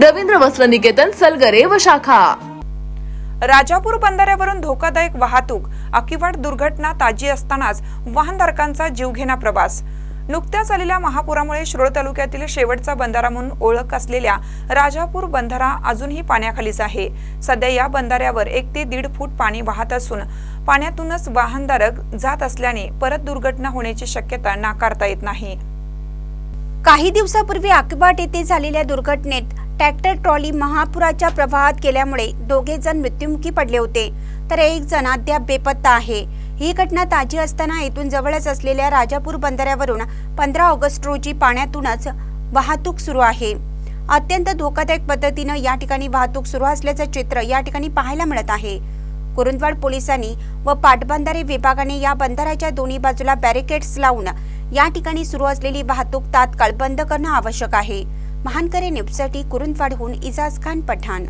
रवींद्र वस्त्र निकेतन सलगरे व शाखा. राजापूर बंधाऱ्यावरून धोकादायक वाहतूक अकिवाट दुर्घटना ताजी असतानाच वाहनधारकांचा जीवघेणा प्रवास. नुकत्याच आलेल्या महापुरामुळे शिरोळ तालुक्यातील शेवटचा बंधारा म्हणून ओळख असलेल्या राजापूर बंधारा अजूनही पाण्याखालीच आहे. सध्या या बंधाऱ्यावर एक ते दीड फूट पाणी वाहत असून पाण्यातूनच वाहनधारक जात असल्याने परत दुर्घटना होण्याची शक्यता नाकारता येत नाही. काही दिवसापूर्वी आकिबाट येथे झालेल्या दुर्घटनेत ट्रॅक्टर ट्रॉली महापुराच्या प्रवाहात गेल्यामुळे दोघे जण मृत्युमुखी पडले होते. तर एक जण अद्याप बेपत्ता आहे. ही घटना ताजी असताना येथून जवळच असलेल्या राजापूर बंदऱ्यावरून पंधरा ऑगस्ट रोजी पाण्यातूनच वाहतूक सुरू आहे. अत्यंत धोकादायक पद्धतीनं या ठिकाणी वाहतूक सुरू असल्याचं चित्र या ठिकाणी पाहायला मिळत आहे. कुरुंदवाड पोलिसांनी व पाटबंधारे विभागाने या बंधाऱ्याच्या दोन्ही बाजूला बॅरिकेड्स लावून या ठिकाणी सुरू असलेली वाहतूक तात्काळ बंद करणं आवश्यक आहे. महानकरे न्यूजसाठी कुरुंदवाडहून इजाज खान पठाण.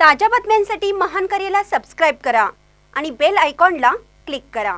ताज्या बातम्यांसाठी महानकरेला सबस्क्राईब करा आणि बेल आयकॉनला क्लिक करा.